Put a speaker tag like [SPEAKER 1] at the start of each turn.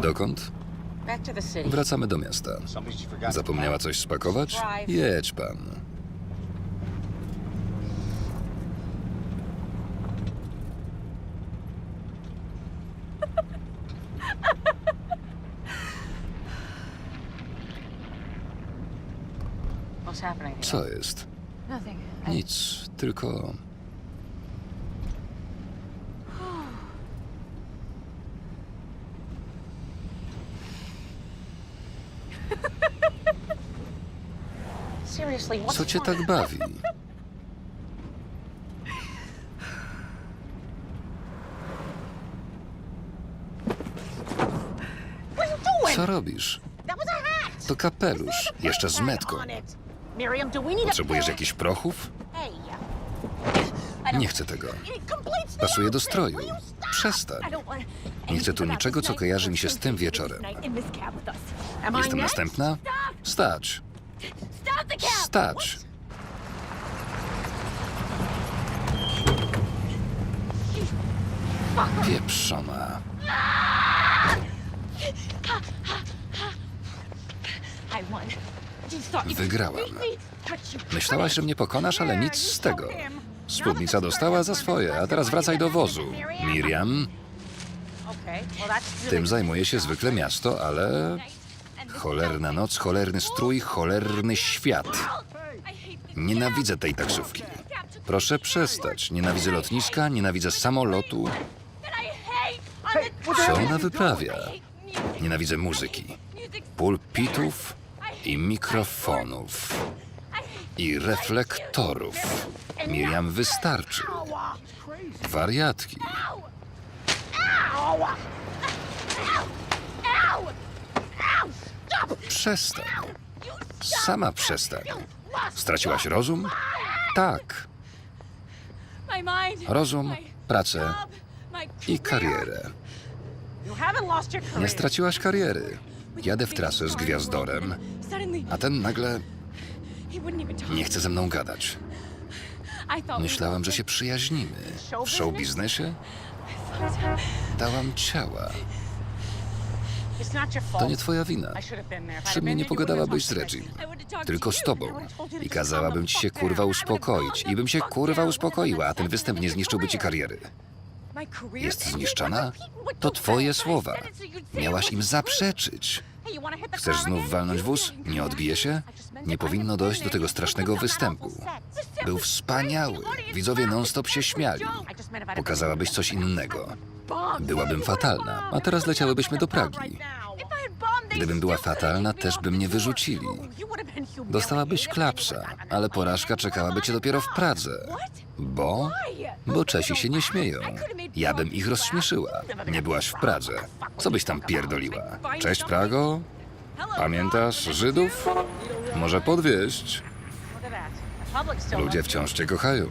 [SPEAKER 1] Dokąd?
[SPEAKER 2] Back to the city.
[SPEAKER 1] Wracamy do miasta. Zapomniała coś spakować? Jedź pan. Co jest? Nic, tylko co cię tak bawi? Co robisz? To kapelusz, jeszcze z metką. Potrzebujesz jakichś prochów? Nie chcę tego. Pasuje do stroju. Przestań. Nie chcę tu niczego, co kojarzy mi się z tym wieczorem. Jestem następna? Stać! Stać! Pieprzona. Wygrałam. Myślałaś, że mnie pokonasz, ale nic z tego. Spódnica dostała za swoje, a teraz wracaj do wozu. Miriam, tym zajmuje się zwykle miasto, ale... Cholerna noc, cholerny strój, cholerny świat. Nienawidzę tej taksówki. Proszę przestać. Nienawidzę lotniska, nienawidzę samolotu. Co ona wyprawia? Nienawidzę muzyki, pulpitów i mikrofonów.
[SPEAKER 3] I
[SPEAKER 1] reflektorów. Miriam, wystarczy. Wariatki. Przestań. Sama przestań. Straciłaś rozum? Tak. Rozum, pracę i karierę. Nie straciłaś kariery. Jadę w trasę z gwiazdorem, a ten nagle nie chce ze mną gadać. Myślałem, że się przyjaźnimy. W show biznesie dałam ciała. To nie twoja wina. Przy mnie nie pogadałabyś z Reggie. Tylko z tobą. I kazałabym ci się kurwa uspokoić. I bym się kurwa uspokoiła, a ten występ nie zniszczyłby ci kariery. Jest zniszczona? To twoje słowa. Miałaś im zaprzeczyć. Chcesz znów walnąć wóz? Nie odbije się? Nie powinno dojść do tego strasznego występu. Był wspaniały. Widzowie non-stop się śmiali. Pokazałabyś coś innego. Byłabym fatalna, a teraz leciałybyśmy do Pragi. Gdybym była fatalna, też by mnie wyrzucili. Dostałabyś klapsa, ale porażka czekałaby cię dopiero w Pradze. Bo? Bo Czesi się nie śmieją. Ja bym ich rozśmieszyła. Nie byłaś w Pradze. Co byś tam pierdoliła? Cześć Prago? Pamiętasz Żydów? Może podwieźć. Ludzie wciąż cię kochają.